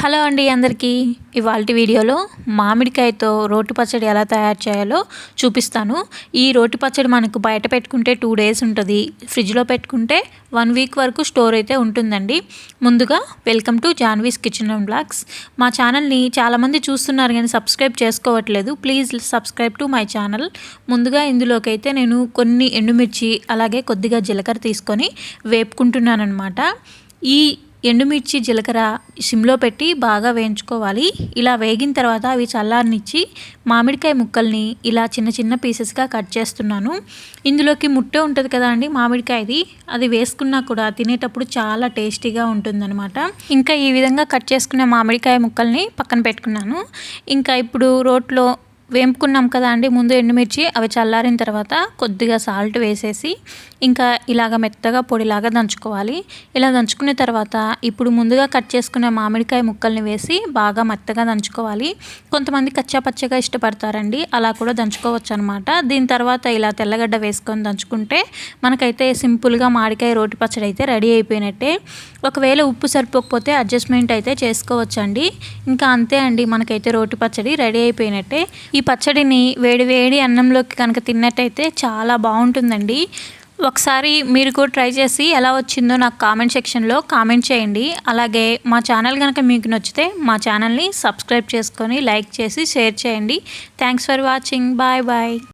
Hello అండి అందరికీ. ఇవాళ వీడియోలో మామిడికాయతో రోటి పచ్చడి ఎలా తయారు చేయాలో చూపిస్తాను. ఈ రోటి పచ్చడి మనకు బయట పెట్టుకుంటే టూ డేస్ ఉంటుంది. ఫ్రిడ్జ్లో పెట్టుకుంటే వన్ వీక్ వరకు స్టోర్ అయితే ఉంటుందండి. ముందుగా welcome to Janhvi's kitchen and blogs మా ఛానల్ని చాలామంది చూస్తున్నారు కానీ సబ్స్క్రైబ్ చేసుకోవట్లేదు. Please subscribe to my channel ముందుగా ఇందులోకి అయితే నేను కొన్ని ఎండుమిర్చి అలాగే కొద్దిగా జీలకర్ర తీసుకొని వేపుకుంటున్నాను అనమాట ఈ ఎండుమిర్చి జీలకర్ర సిమ్లో పెట్టి బాగా వేయించుకోవాలి. ఇలా వేగిన తర్వాత అవి చల్లారనిచ్చి మామిడికాయ ముక్కల్ని ఇలా చిన్న చిన్న పీసెస్గా కట్ చేస్తున్నాను. ఇందులోకి ముట్టే ఉంటుంది కదా అండి మామిడికాయది. అది వేసుకున్నా కూడా తినేటప్పుడు చాలా టేస్టీగా ఉంటుందన్నమాట. ఇంకా ఈ విధంగా కట్ చేసుకునే మామిడికాయ ముక్కల్ని పక్కన పెట్టుకున్నాను. ఇంకా ఇప్పుడు రోట్లో వేంపుకున్నాం కదా అండి ముందు ఎండుమిర్చి అవి చల్లారిన తర్వాత కొద్దిగా సాల్ట్ వేసేసి ఇంకా ఇలాగ మెత్తగా పొడిలాగా దంచుకోవాలి. ఇలా దంచుకున్న తర్వాత ఇప్పుడు ముందుగా కట్ చేసుకునే మామిడికాయ ముక్కల్ని వేసి బాగా మెత్తగా దంచుకోవాలి. కొంతమంది కచ్చా పచ్చగా ఇష్టపడతారండి అలా కూడా దంచుకోవచ్చు అనమాట దీని తర్వాత ఇలా తెల్లగడ్డ వేసుకొని దంచుకుంటే మనకైతే సింపుల్గా మామిడికాయ రోటి పచ్చడి అయితే రెడీ అయిపోయినట్టే. ఒకవేళ ఉప్పు సరిపోకపోతే అడ్జస్ట్మెంట్ అయితే చేసుకోవచ్చండి. ఇంకా అంతే అండి మనకైతే రోటి పచ్చడి రెడీ అయిపోయినట్టే. ఈ పచ్చడిని వేడి వేడి అన్నంలోకి కనుక తిన్నట్టయితే చాలా బాగుంటుందండి. ఒకసారి మీరు కూడా ట్రై చేసి ఎలా వచ్చిందో నాకు కామెంట్ సెక్షన్లో కామెంట్ చేయండి. అలాగే మా ఛానల్ కనుక మీకు నచ్చితే మా ఛానల్ని సబ్స్క్రైబ్ చేసుకొని లైక్ చేసి షేర్ చేయండి. Thanks for watching bye bye